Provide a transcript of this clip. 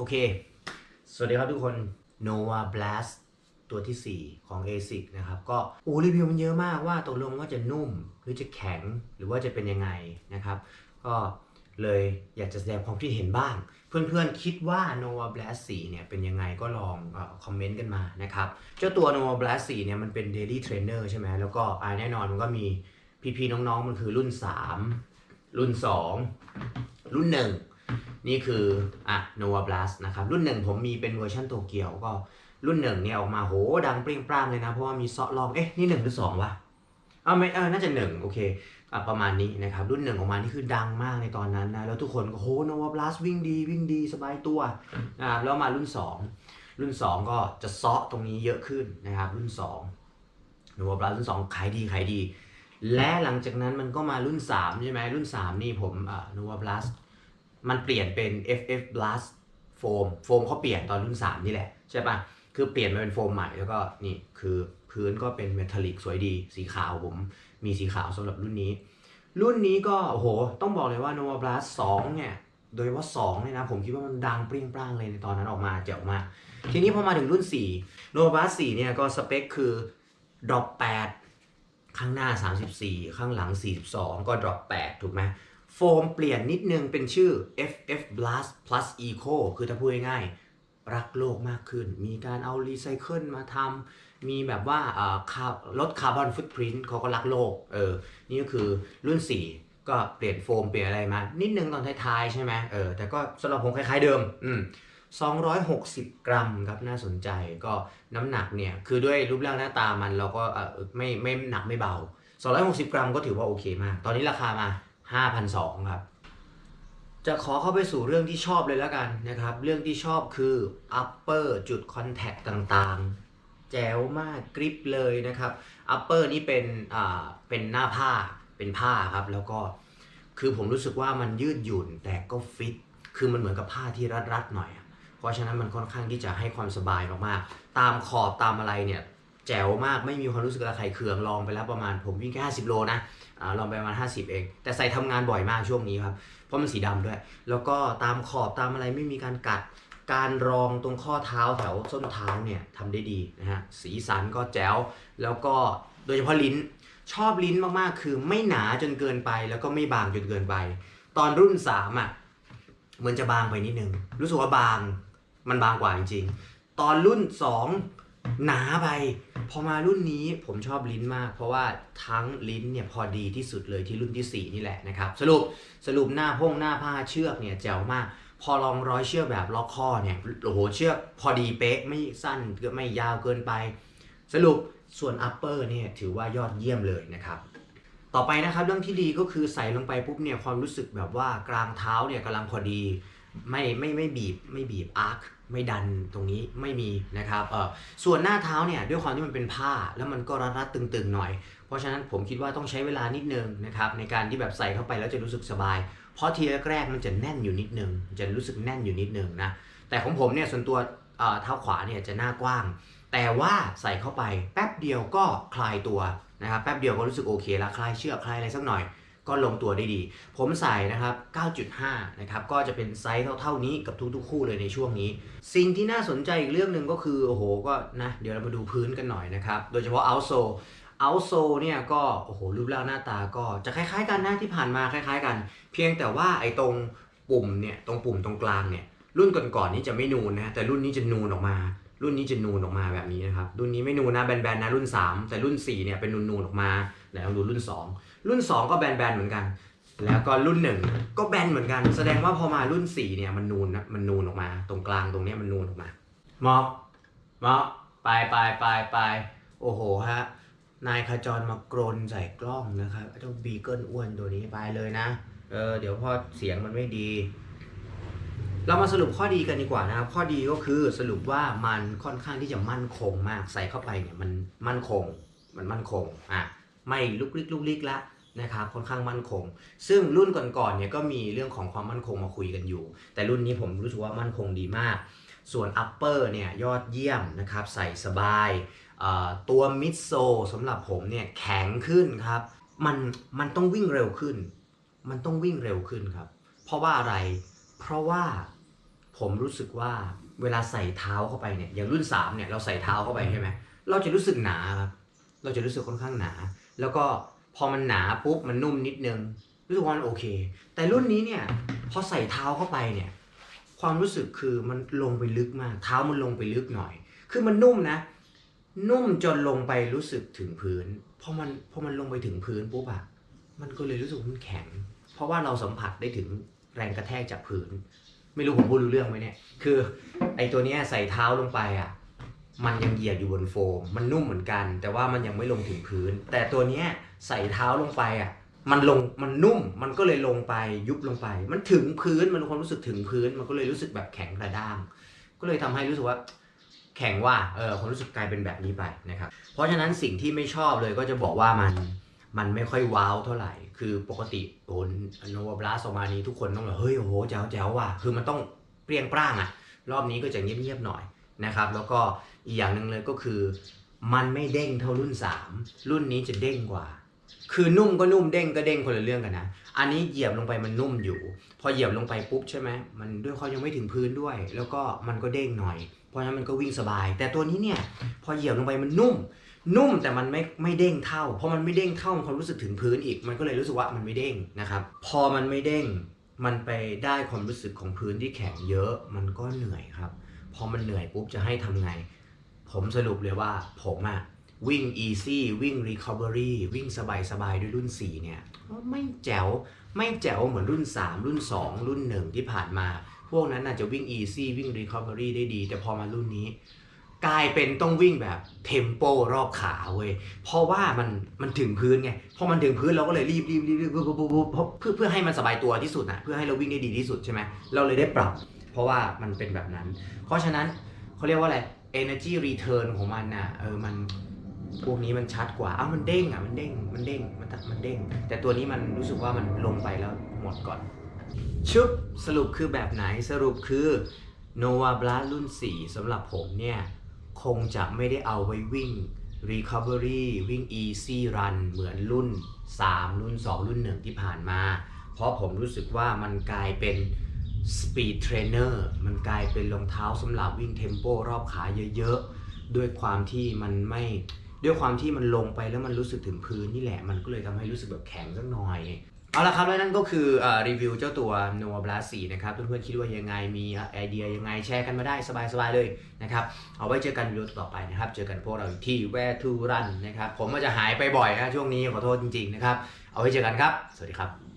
โอเค สวัสดีครับทุกคน Nova Blast ตัวที่ 4 ของ ASIC นะครับ ก็โอ้รีวิวมันเยอะมากว่าตกลงว่าจะนุ่มหรือจะแข็งหรือว่าจะเป็นยังไงนะครับ ก็เลยอยากจะแสดงความคิดเห็นบ้าง เพื่อนๆคิดว่า Nova Blast 4 เนี่ยเป็นยังไงก็ลองอคอมเมนต์กันมานะครับ เจ้าตัว Nova Blast 4 เนี่ยมันเป็น Daily Trainer ใช่ไหมแล้วก็แน่นอนมันก็มีพี่ๆน้องๆ มันคือรุ่น 3 รุ่น 2 รุ่น 1 นี่คืออะ Nova Blast นะครับ รุ่นหนึ่งผมมีเป็นเวอร์ชันโตเกียวก็รุ่นหนึ่งเนี่ยออกมาโหดังเปรี้ยงปร้างเลยนะ เพราะว่ามีเซาะลอง เอ๊ะ นี่หนึ่งหรือสองวะเอาไม่เออน่าจะหนึ่งโอเคอะประมาณนี้นะครับ รุ่นหนึ่งออกมานี่คือดังมากในตอนนั้นนะ แล้วทุกคนก็โห Nova Blast วิ่งดีวิ่งดีสบายตัวนะครับแล้วมารุ่น 2 รุ่น 2 ก็จะเซาะตรงนี้เยอะขึ้นนะครับ รุ่น2 Nova Blast รุ่น 2 ขายดีขายดี และหลังจากนั้นมันก็มารุ่น3ใช่ไหมรุ่น 3 นี่ผมอ่า Nova Blast มันเปลี่ยนเป็น FF Blast โฟมโฟมเขาเปลี่ยนตอนรุ่น 3 นี่แหละ ใช่ปะคือเปลี่ยนมาเป็นโฟมใหม่แล้วก็นี่คือพื้นก็เป็นเมทัลลิกสวยดี สีขาวผมมีสีขาวสำหรับรุ่นนี้ รุ่นนี้ก็โอ้โห ต้องบอกเลยว่า Nova Blast 2 เนี่ย โดยเฉพา2เนี่ยนะ ผมคิดว่ามันดังเปรี้ยงปร้างเลยในตอนนั้นออกมาเจ๋วมาก ทีนี้พอมาถึงรุ่น 4 Nova Blast 4 เนี่ยก็สเปคคือ drop 8 ข้างหน้า 34 ข้างหลัง 42 ก็ drop 8 ถูกไหม โฟมเปลี่ยนนิดนึงเป็นชื่อ FF Blast Plus Eco คือถ้าพูดง่ายๆรักโลกมากขึ้น มีการเอารีไซเคิลมาทำ มีแบบว่าลดคาร์บอนฟุตพริ้นเขาก็รักโลก เออ นี่ก็คือรุ่น 4 ก็เปลี่ยนโฟมเปลี่ยนอะไรมา นิดนึงตอนท้ายๆใช่ไหมเออ แต่ก็สำหรับผมคล้ายๆเดิม อืม260 กรัมครับน่าสนใจก็น้ำหนักเนี่ย คือด้วยรูปร่างหน้าตามันเราก็เออไม่ไม่หนักไม่เบา 260 กรัมก็ถือว่าโอเคมาก ตอนนี้ราคามา 5,200 ครับ จะขอเข้าไปสู่เรื่องที่ชอบเลยแล้วกันนะครับ เรื่องที่ชอบคือ upper จุด contact ต่างๆ แจ๋วมากกริปเลยนะครับ upper นี่เป็นอ่าเป็นหน้าผ้าเป็นผ้าครับ แล้วก็คือผมรู้สึกว่ามันยืดหยุ่นแต่ก็ฟิต คือมันเหมือนกับผ้าที่รัดๆหน่อย เพราะฉะนั้นมันค่อนข้างที่จะให้ความสบายมากๆ ตามขอบตามอะไรเนี่ย จ๋วมากไม่มีความรู้สึกระคายเคืองลองไปแล้วประมาณผมวิ่งแค่50โลนะอลองไปประมาณ50เอง แต่ใส่ทำงานบ่อยมากช่วงนี้ครับ เพราะมันสีดำด้วย แล้วก็ตามขอบตามอะไรไม่มีการกัดการรองตรงข้อเท้าแถวส้นเท้าเนี่ยทำได้ดีนะฮะสีสันก็แจ๋วแล้วก็โดยเฉพาะลิ้นชอบลิ้นมากๆ คือไม่หนาจนเกินไป แล้วก็ไม่บางจนเกินไป ตอนรุ่น3อะเหมือนจะบางไปนิดนึง รู้สึกว่าบางมันบางกว่าจริงๆ ตอนรุ่น 2 หนาไป พอมารุ่นนี้ผมชอบลิ้นมาก เพราะว่าทั้งลิ้นเนี่ยพอดีที่สุดเลยที่รุ่นที่ 4 นี่แหละนะครับ สรุปสรุปหน้าพงหน้าผ้าเชือกเนี่ยแจ๋วมาก พอลองร้อยเชือกแบบล็อกข้อเนี่ยโอ้โหเชือกพอดีเป๊ะไม่สั้นก็ไม่ยาวเกินไป สรุปส่วน upper เนี่ยถือว่ายอดเยี่ยมเลยนะครับต่อไปนะครับเรื่องที่ดีก็คือใส่ลงไปปุ๊บเนี่ยความรู้สึกแบบว่ากลางเท้าเนี่ยกำลังพอดี ไม่ไม่ไม่บีบไม่บีบอาร์คไม่ดันตรงนี้ไม่มีนะครับเออส่วนหน้าเท้าเนี่ยด้วยความที่มันเป็นผ้าแล้วมันก็รัดรัดตึงๆหน่อย เพราะฉะนั้นผมคิดว่าต้องใช้เวลานิดนึงนะครับในการที่แบบใส่เข้าไปแล้วจะรู้สึกสบาย เพราะทีแรกๆมันจะแน่นอยู่นิดนึงจะรู้สึกแน่นอยู่นิดนึงนะแต่ของผมเนี่ยส่วนตัวเอ่อเท้าขวาเนี่ยจะหน้ากว้าง แต่ว่าใส่เข้าไปแป๊บเดียวก็คลายตัวนะครับแป๊บเดียวก็รู้สึกโอเคแล้วคลายเชือกคลายอะไรสักหน่อย ก็ลงตัวได้ดี ผมใส่นะครับ 9.5 นะครับ ก็จะเป็นไซส์เท่าๆนี้กับทุกๆ คู่เลยในช่วงนี้ สิ่งที่น่าสนใจอีกเรื่องหนึ่งก็คือ โอ้โห ก็นะ เดี๋ยวเรามาดูพื้นกันหน่อยนะครับ โดยเฉพาะ outsole outsole เนี่ยก็ โอ้โห รูปร่างหน้าตาก็จะคล้ายๆ กันนะที่ผ่านมาคล้ายๆ กัน เพียงแต่ว่าไอ้ตรงปุ่มเนี่ย ตรงปุ่มตรงกลางเนี่ย รุ่นก่อนๆนี้จะไม่นูนนะ แต่รุ่นนี้จะนูนออกมารุ่นนี้จะนูนออกมาแบบนี้นะครับ รุ่นนี้ไม่นูนนะแบนๆนะรุ่น 3 แต่รุ่น4เนี่ยเป็นนูนๆออกมา ไหนลองดูรุ่น 2 รุ่น 2 ก็แบนๆเหมือนกัน แล้วก็รุ่น 1 ก็แบนเหมือนกัน แสดงว่าพอมารุ่น4เนี่ยมันนูนนะมันนูนออกมา ตรงกลางตรงนี้มันนูนออกมาหมาะเหมาะไปไปไปไปโอ้โหฮะนายขจรมากรนใส่กล้องนะครับไอ้เจ้าบีเกิลอ้วนตัวนี้ไปเลยนะเออเดี๋ยวพอเสียงมันไม่ดี เรามาสรุปข้อดีกันดีกว่านะครับ ข้อดีก็คือสรุปว่ามันค่อนข้างที่จะมั่นคงมากใส่เข้าไปเนี่ยมันมั่นคง มันมั่นคงอะ ไม่ลุกลิกลุกลิกละนะครับค่อนข้างมั่นคง ซึ่งรุ่นก่อนๆเนี่ยก็มีเรื่องของความมั่นคงมาคุยกันอยู่ แต่รุ่นนี้ผมรู้สึกว่ามั่นคงดีมาก ส่วน upper เนี่ยยอดเยี่ยมนะครับใส่สบายตัวมิดโซสำหรับผมเนี่ยแข็งขึ้นครับมันมันต้องวิ่งเร็วขึ้น มันต้องวิ่งเร็วขึ้นครับ เพราะว่าอะไร เพราะว่าผมรู้สึกว่าเวลาใส่เท้าเข้าไปเนี่ยอย่างรุ่น3เนี่ยเราใส่เท้าเข้าไปใช่ไหมเราจะรู้สึกหนาครับเราจะรู้สึกค่อนข้างหนา แล้วก็พอมันหนาปุ๊บมันนุ่มนิดนึงรู้สึกว่ามันโอเค แต่รุ่นนี้เนี่ยพอใส่เท้าเข้าไปเนี่ยความรู้สึกคือมันลงไปลึกมาก เท้ามันลงไปลึกหน่อย คือมันนุ่มนะ นุ่มจนลงไปรู้สึกถึงพื้นพอมันพอมันลงไปถึงพื้นปุ๊บอะมันก็เลยรู้สึกมันแข็ง เพราะว่าเราสัมผัสได้ถึงแรงกระแทกจากพื้น ไม่รู้ผมพูดรู้เรื่องไหมเนี่ย คือ ไอตัวเนี้ยใส่เท้าลงไปอะ มันยังเหยียดอยู่บนโฟม มันนุ่มเหมือนกัน แต่ว่ามันยังไม่ลงถึงพื้น แต่ตัวเนี้ยใส่เท้าลงไปอะมันลงมันนุ่มมันก็เลยลงไปยุบลงไป มันถึงพื้นมันความรู้สึกถึงพื้น มันก็เลยรู้สึกแบบแข็งกระด้าง ก็เลยทำให้รู้สึกว่าแข็งว่าเออความรู้สึกกลายเป็นแบบนี้ไปนะครับเพราะฉะนั้นสิ่งที่ไม่ชอบเลยก็จะบอกว่ามันมันไม่ค่อยว้าวเท่าไหร่ คือปกติโอนโนวาบลัสออกมานี้ทุกคนต้องแบบเฮ้ยโอ้โหแจ๋วแจ๋วว่ะคือมันต้องเปรี้ยงปร้างอะรอบนี้ก็จะเงียบๆหน่อย นะครับ แล้วก็อีกอย่างหนึ่งเลยก็คือ มันไม่เด้งเท่ารุ่น 3 รุ่นนี้จะเด้งกว่า คือนุ่มก็นุ่มเด้งก็เด้งคนละเรื่องกันนะ อันนี้เหยียบลงไปมันนุ่มอยู่ พอเหยียบลงไปปุ๊บใช่ไหมมันด้วยเขายังไม่ถึงพื้นด้วย แล้วก็มันก็เด้งหน่อย เพราะฉะนั้นมันก็วิ่งสบาย แต่ตัวนี้เนี่ยพอเหยียบลงไปมันนุ่ม นุ่มแต่มันไม่ไม่เด้งเท่า เพราะมันไม่เด้งเท่ามันความรู้สึกถึงพื้นอีก มันก็เลยรู้สึกว่ามันไม่เด้งนะครับ พอมันไม่เด้งมันไปได้ความรู้สึกของพื้นที่แข็งเยอะ มันก็เหนื่อยครับ พอมันเหนื่อยปุ๊บจะให้ทำไง ผมสรุปเลยว่าผมอะวิ่ง easy วิ่ง recovery วิ่งสบายๆด้วยรุ่น 4 เนี่ย ไม่แจ๋ว ไม่แจ๋วเหมือนรุ่น 3 รุ่น 2 รุ่น 1 ที่ผ่านมา พวกนั้นอาจจะวิ่ง easy วิ่ง recovery ได้ดี แต่พอมารุ่นนี้ กลายเป็นต้องวิ่งแบบเทมโปรอบขาเว้ยเพราะว่ามันมันถึงพื้นไงพอมันถึงพื้นเราก็เลยรีบรีบรีบรีบเพื่อเพื่อให้มันสบายตัวที่สุดนะเพื่อให้เราวิ่งได้ดีที่สุดใช่ไหมเราเลยได้ปรับ ราะว่ามันเป็นแบบนั้น เพราะฉะนั้นเขาเรียกว่าอะไร energy return ของมันน่ะเออมันพวกนี้มันชัดกว่าอ้าวมันเด้งอะมันเด้งมันเด้งมันมันเด้ง แต่ตัวนี้มันรู้สึกว่ามันลงไปแล้วหมดก่อนชุบสรุปคือแบบไหนสรุปคือ Nova Blast รุ่น 4สำหรับผมเนี่ย คงจะไม่ได้เอาไว้วิ่ง Recovery วิ่ง Easy Run เหมือนรุ่น 3 รุ่น 2 รุ่น 1 ที่ผ่านมา เพราะผมรู้สึกว่ามันกลายเป็น Speed Trainer มันกลายเป็นรองเท้าสำหรับวิ่งเทมโปรอบขาเยอะๆ ด้วยความที่มันไม่ด้วยความที่มันลงไปแล้วมันรู้สึกถึงพื้นนี่แหละ มันก็เลยทำให้รู้สึกแบบแข็งสักหน่อย เอาละครับ แล้วนั่นก็คืออรีวิวเจ้าตัว Nova Blast 4นะครับ เพื่อนๆคิดว่ายังไงมีไอเดียยังไงแชร์กันมาได้สบายๆเลยนะครับ เอาไว้เจอกันวิดีโอต่อไปนะครับ เจอกันพวกเราอีกที่ Where to Run นะครับ ผมอาจจะหายไปบ่อยนะช่วงนี้ขอโทษจริงๆนะครับ เอาไว้เจอกันครับ สวัสดีครับ